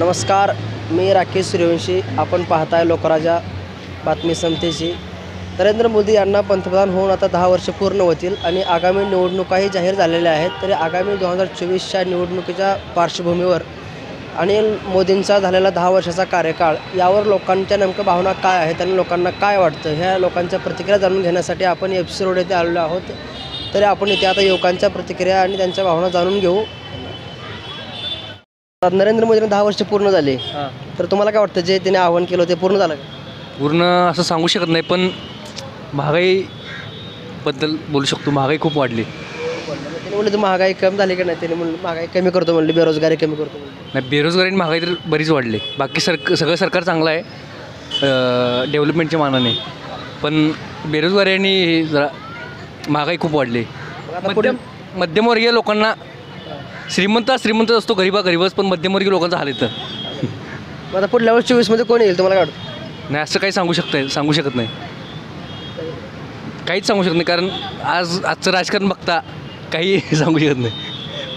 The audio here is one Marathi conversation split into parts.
नमस्कार मी राकेश सूर्यवंशी. आपण पाहताय लोकराजा बातमी समतेची. नरेंद्र मोदी यांना पंतप्रधान होऊन आता दहा वर्ष पूर्ण होतील आणि आगामी निवडणुकाही जाहीर झालेल्या आहेत तरी आगामी दोन हजार चोवीसच्या निवडणुकीच्या पार्श्वभूमीवर आणि मोदींचा झालेला दहा वर्षाचा कार्यकाळ यावर लोकांच्या नेमकं भावना काय आहेत आणि लोकांना काय वाटतं ह्या लोकांच्या प्रतिक्रिया जाणून घेण्यासाठी आपण एफ सी रोड येथे आलेलो आहोत. तरी आपण इथे आता युवकांच्या प्रतिक्रिया आणि त्यांच्या भावना जाणून घेऊ. नरेंद्र मोदींना दहा वर्ष पूर्ण झाले. तर तुम्हाला काय वाटतं जे त्याने आव्हान केलं ते पूर्ण झालं का? पूर्ण असं सांगू शकत नाही पण महागाईबद्दल बोलू शकतो. महागाई खूप वाढली. त्याने म्हणलं तर महागाई कमी झाली का नाही? त्याने म्हणलं महागाई कमी करतो म्हणले बेरोजगारी कमी करतो नाही बेरोजगारी आणि महागाई तर बरीच वाढली. बाकी सर सगळं सरकार चांगलं आहे डेव्हलपमेंटच्या मानाने. पण बेरोजगारी आणि हे जरा महागाई खूप वाढली. मध्यम मध्यमवर्गीय लोकांना श्रीमंत श्रीमंतच असतो गरीबा गरीबच पण मध्यमवर्गीय लोकांचा हाल येतं मग आता पुढल्या वर्षी चोवीसमध्ये कोण येईल तुम्हाला काय वाटतं? नाही असं काही सांगू शकत सांगू शकत नाही. काहीच सांगू शकत नाही कारण आज आजचं राजकारण बघता काही सांगू शकत नाही.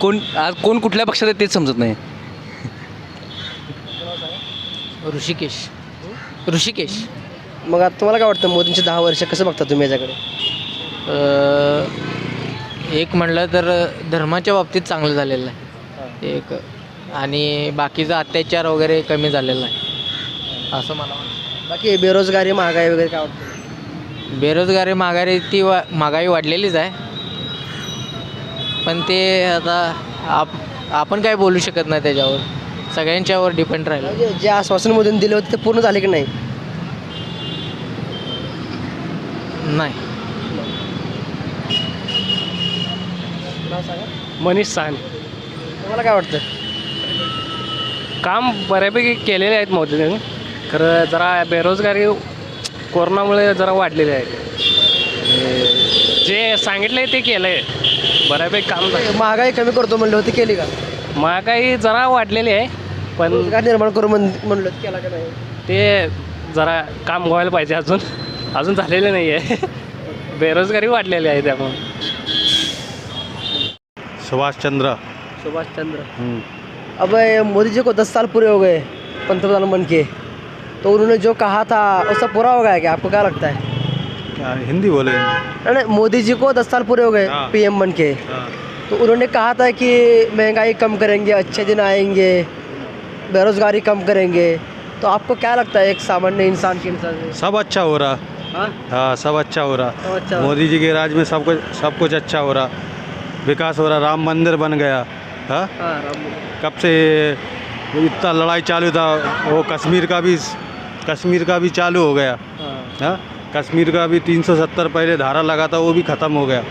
कोण आज कोण कुठल्या पक्षात आहे तेच समजत नाही. ऋषिकेश. ऋषिकेश. मग आता तुम्हाला काय वाटतं मोदींचे दहा वर्ष कसं बघता तुम्ही याच्याकडे? अ, एक म्हणलं तर धर्माच्या बाबतीत चांगलं झालेलं आहे. एक. आणि बाकीचा अत्याचार वगैरे कमी झालेला आहे. असं मला वाटतं. बाकी बेरोजगारी महागाई वगैरे काय वाटतं? बेरोजगारी महागाई ती वा महागाई वाढलेलीच आहे. पण ते आता आप आपण काय बोलू शकत नाही त्याच्यावर. सगळ्यांच्यावर डिपेंड राहिलं. म्हणजे जे आश्वासन मोदींनी दिले होते ते पूर्ण झाले की नाही? नाही. मनीष साहनी तुम्हाला काय वाटतं काम बऱ्यापैकी केलेले आहेत मोदीने. खरं जरा बेरोजगारी कोरोनामुळे जरा वाढलेली आहे. आणि जे सांगितलं आहे ते केलं आहे बऱ्यापैकी काम झालं. महागाई कमी करतो म्हणले होते केली का? महागाई जरा वाढलेली आहे पण रोजगार निर्माण करू म्हण म्हणलं होतं, केला का नाही? ते जरा काम व्हायला पाहिजे अजून. अजून झालेलं नाही आहे बेरोजगारी वाढलेली आहे त्यामुळे. सुभाष चंद्र। सुभाष चंद्र। अब मोदी जी को दस साल पूरे हो गए पंतप्रधान बन के। तो उन्होंने जो कहा था उसका पूरा हो गया क्या? आपको क्या लगता है? क्या हिंदी बोले नहीं, मोदी जी को दस साल पूरे हो गए हाँ। पीएम बन के। तो उन्होंने कहा था कि महँगाई कम करेंगे अच्छे दिन आएँगे बेरोजगारी कम करेंगे। तो आपको क्या लगता है एक सामान्य इंसान के इंसान सब अच्छा हो रहा। हाँ? हाँ सब अच्छा हो रहा। अच्छा मोदी जी के राज में सब कुछ सब कुछ अच्छा हो रहा। विकास हो रहा राम मंदिर बन गया। हाँ? हाँ कब से इतना लड़ाई चालू था वो कश्मीर का भी कश्मीर का भी चालू हो गया। हाँ। हाँ? कश्मीर का भी 370 पहले धारा लगा था वो भी ख़त्म हो गया।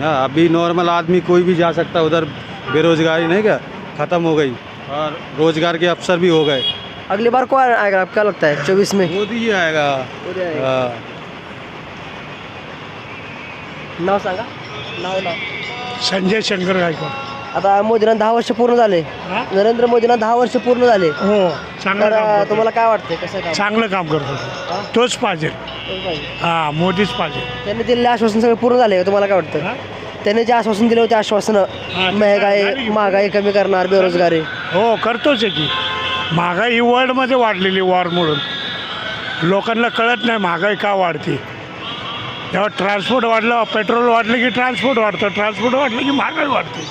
हाँ अभी नॉर्मल आदमी कोई भी जा सकता उधर बेरोजगारी नहीं क्या? ख़त्म हो गई। और रोज़गार के अवसर भी हो गए। अगली बार कौन आएगा आपको क्या लगता है चौबीस में? मोदी ही आएगा। आएगा. हाँ। नाव सांगा। नाव नाव। संजय शंकर गायकवाड. आता मोदींना दहा वर्ष पूर्ण झाले. नरेंद्र मोदींना दहा वर्ष पूर्ण झाले. हो चांगलं तर काम अं, करतो. तुम्हाला काय वाटतंय? कसं काम? चांगलं काम करतो. हा? तोच पाहिजे? हा मोदीच पाहिजे. त्यांनी दिलेले आश्वासन सगळे पूर्ण झाले तुम्हाला काय वाटतं? त्यांनी जे आश्वासन दिले होते आश्वासन महागाई. महागाई कमी करणार बेरोजगारी. हो करतोच आहे की. महागाई ही वर्ल्डमध्ये वाढलेली वॉरमुळून लोकांना कळत नाही महागाई का वाढते. जेव्हा ट्रान्सपोर्ट वाढलं पेट्रोल वाढलं की ट्रान्सपोर्ट वाढतं ट्रान्सपोर्ट वाढलं की महागाई वाढते.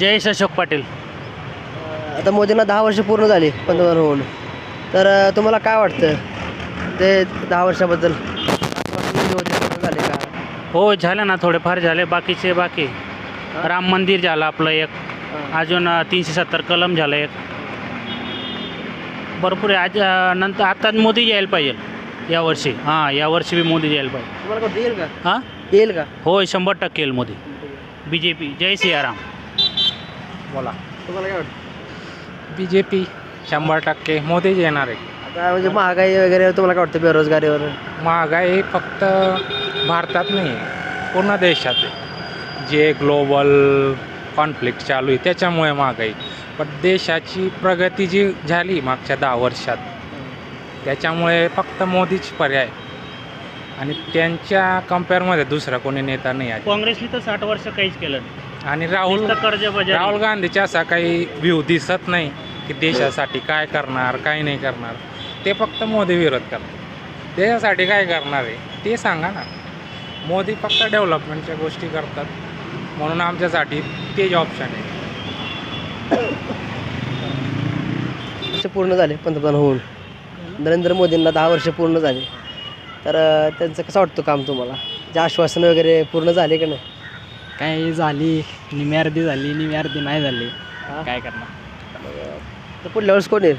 जयेश अशोक पाटील. आता मोदींना दहा वर्ष पूर्ण झाली पंतप्रधान होऊन. तर तुम्हाला काय वाटतं? ते दहा वर्षाबद्दल. झाले का हो झालं ना थोडेफार झाले बाकीचे बाकी. राम मंदिर झालं आपलं एक. अजून तीनशे सत्तर कलम झालं एक. भरपूर आहे. आज नंतर आता मोदी यायला पाहिजे. यावर्षी हां यावर्षी बी मोदी यायला पाहिजे. तुम्हाला येईल का? हां? येईल का? होय शंभर टक्के येईल मोदी. बी जे पी जय सियाराम. तुम्हाला काय वाटतं? बी जे पी शंभर टक्के. मोदीच येणार आहे. आता म्हणजे महागाई वगैरे तुम्हाला काय वाटतं बेरोजगारीवर? महागाई फक्त भारतात नाही आहे पूर्ण देशात आहे. जे ग्लोबल कॉन्फ्लिक्ट चालू आहे त्याच्यामुळे महागाई. पण देशाची प्रगती जी झाली मागच्या दहा वर्षात त्याच्यामुळे फक्त मोदीच पर्याय. आणि त्यांच्या कम्पेअरमध्ये दुसरा कोणी नेता नाही आहे. काँग्रेसने तर साठ वर्ष काहीच केलं नाही. आणि राहुल नुसतं कर्जबाजारी. राहुल गांधीचा असा काही व्ह्यू दिसत नाही की देशासाठी काय करणार काय नाही करणार. ते फक्त मोदी विरोध करतात. देशासाठी काय करणार आहे ते सांगा ना. मोदी फक्त डेव्हलपमेंटच्या गोष्टी करतात. म्हणून आमच्यासाठी तेच ऑप्शन आहे. वर्ष पूर्ण झाले पंतप्रधान होऊन. नरेंद्र मोदींना दहा वर्ष पूर्ण झाले. तर त्यांचं कसं वाटतं काम तुम्हाला? जे आश्वासन वगैरे पूर्ण झाले का नाही? काय झाली? निम्या अर्धी झाली निम्या अर्धी नाही झाली. काय करणार? तर पुढल्या वेळेस कोण येईल?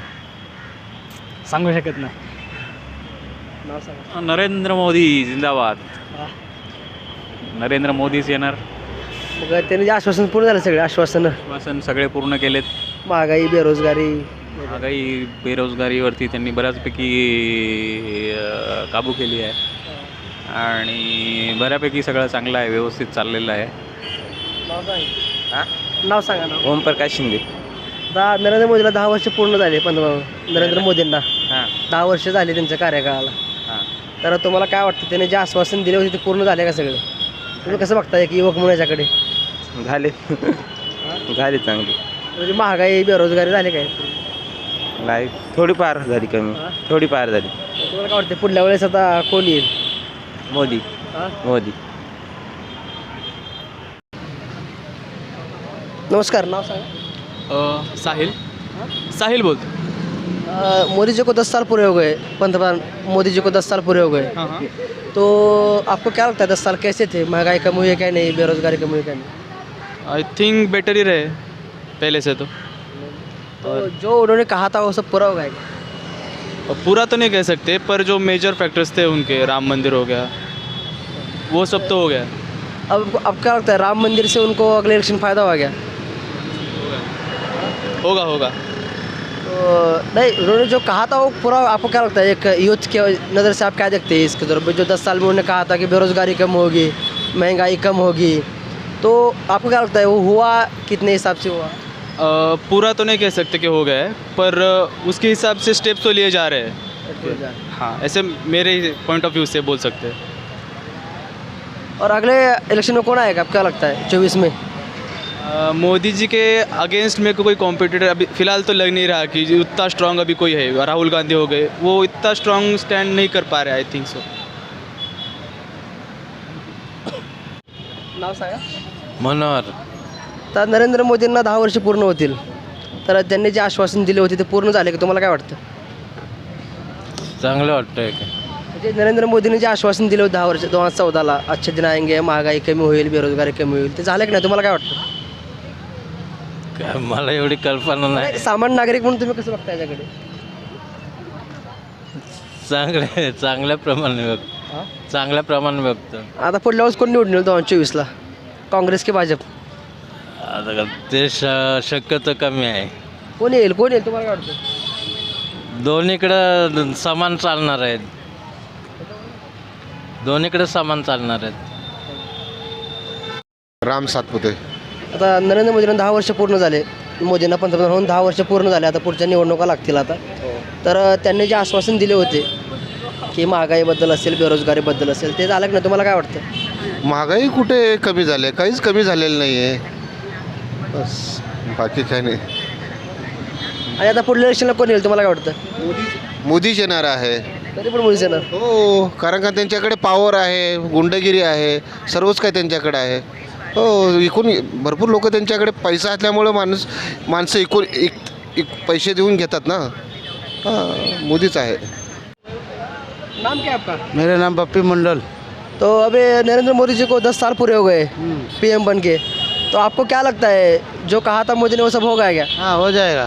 सांगू शकत नाही. नाव सांगा. नरेंद्र मोदी जिंदाबाद. हा. नरेंद्र मोदीच येणार. मग त्यांनी जे आश्वासन पूर्ण झालं सगळे आश्वासनं? शासन सगळे पूर्ण केलेत. महागाई बेरोजगारी महागाई बेरोजगारीवरती त्यांनी बऱ्याचपैकी काबू केली आहे. आणि बऱ्यापैकी सगळं चांगलं आहे व्यवस्थित चाललेलं आहे. नाव सांगा. नाव सांगा नाव ओमप्रकाश शिंदे. दहा नरेंद्र मोदीला दहा वर्ष पूर्ण झाले पंतप्रधान. नरेंद्र मोदींना. हां. दहा वर्ष झाले त्यांच्या कार्यकाळाला. हां. तर तुम्हाला काय वाटतं त्याने जे आश्वासन दिले होते ते पूर्ण झाले का सगळे? तुम्ही कसं बघता एक युवक म्हणून याच्याकडे? झाले. झाले चांगली. म्हणजे महागाई बेरोजगारी झाले काय? नाही थोडीफार झाली कमी. थोडीफार झाली. तुम्हाला काय वाटतं पुढल्या वेळेस आता कोण येईल? मोदी. हां? मोदी. नमस्कार नाव सांगा. साहिल. साहिल बोलतो अ, मोदी जी को दस साल पूरे हो गए पंतप्रधान मोदी जी को दस साल पूरे हो गए. तो आपको क्या लगता है दस साल कैसे थे? महंगाई कम हुई है क्या नहीं? बेरोजगारी कम हुई है क्या नहीं? आई थिंक बेटर ही रहे पहले से तो. तो जो उन्होंने कहा था वो सब पूरा हो गया पूरा तो नहीं कह सकते पर जो मेजर फैक्टर्स थे उनके राम मंदिर हो गया वो सब तो हो गया। अब अब क्या लगता है राम मंदिर से उनको अगले इलेक्शन फ़ायदा हुआ क्या? होगा होगा। तो नहीं उन्होंने जो कहा था वो पूरा आपको क्या लगता है एक यूथ के नज़र से आप क्या देखते हैं इसके तरफ़ जो दस साल में उन्होंने कहा था कि बेरोज़गारी कम होगी महँगाई कम होगी तो आपको क्या लगता है वो हुआ कितने हिसाब से हुआ? पूरा तो नहीं कह सकते कि हो गया है पर उसके हिसाब से स्टेप्स तो लिए जा रहे हैं। हाँ। ऐसे मेरे पॉइंट ऑफ़ व्यू से बोल सकते हैं। और अगले इलेक्शन में कौन आएगा? आपको क्या लगता है चौबीस में? मोदी जी के अगेंस्ट में कोई कॉम्पिटिटर अभी फ़िलहाल तो लग नहीं रहा कि उतना स्ट्रांग अभी कोई है। राहुल गांधी हो गए वो इतना स्ट्रांग स्टैंड नहीं कर पा रहे आई थिंक सो मनोहर। तर नरेंद्र मोदींना दहा वर्ष पूर्ण होतील. तर त्यांनी जे आश्वासन दिले होते ते पूर्ण झाले का? तुम्हाला काय वाटतं? चांगलं वाटतंय का. म्हणजे नरेंद्र मोदींनी जे आश्वासन दिले होते दहा वर्ष दोन हजार चौदाला अच्छे दिन आएंगे महागाई कमी होईल बेरोजगारी कमी होईल ते झाले की नाही? तुम्हाला काय वाटतं? काय मला एवढी कल्पना नाही. सामान्य नागरिक म्हणून तुम्ही कसं बघता याच्याकडे? चांगल्या चांगल्या प्रमाणे बघ. चांगल्या प्रमाणे बघतो. आता पुढल्या वेळेस कोण निवडून येईल दोन हजार चोवीसला? काँग्रेस की भाजप? आता ते श शक्यतो कमी आहे. कोण येईल? कोण येईल तुम्हाला काय वाटतं? दोन्हीकडं समान चालणार आहेत. दोन्हीकडे समान चालणार आहेत. राम सातपुते. आता नरेंद्र मोदींना दहा वर्ष पूर्ण झाले. मोदींना पंतप्रधान होऊन दहा वर्ष पूर्ण झाले. आता पुढच्या निवडणुका लागतील आता. तर अ, त्यांनी जे आश्वासन दिले होते की महागाईबद्दल असेल बेरोजगारीबद्दल असेल ते झालं की नाही? तुम्हाला काय वाटतं? महागाई कुठे कमी झाली आहे? काहीच कमी झालेलं नाही आहे बस. बाकी काही नाही. आणि आता पुढल्या इलेक्शनला कोण येईल तुम्हाला काय वाटतं? मोदीच येणार आहे. तरी पण मोदीच येणार. हो कारण का त्यांच्याकडे पॉवर आहे गुंडगिरी आहे सर्वच काही त्यांच्याकडे आहे. हो एकूण भरपूर लोक त्यांच्याकडे पैसा असल्यामुळं माणूस माणसं एकूण एक एक पैसे देऊन घेतात ना. हां मोदीच आहे. नाम क्या आपका? मेरा नाम पप्पी मंडल। तो अभी नरेंद्र मोदी जी को दस साल पूरे हो गए पीएम बन के. तो आपको क्या लगता है जो कहा था मोदी ने वो सब हो गया क्या? हाँ हो जाएगा।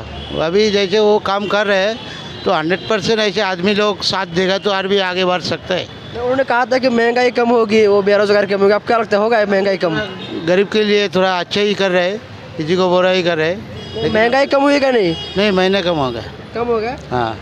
अभी जैसे वो काम कर रहे हैं तो हंड्रेड परसेंट ऐसे आदमी लोग साथ देगा तो और भी आगे बढ़ सकते हैं। उन्होंने कहा था कि महँगाई कम होगी वो बेरोजगारी कम होगी। आप क्या लगता है होगा महँगाई कम? गरीब के लिए थोड़ा अच्छा ही कर रहे हैं किसी को बुरा ही कर रहे हैं। महँगाई कम हुई क्या नहीं? नहीं महीने कम होगा कम हो गया? हाँ।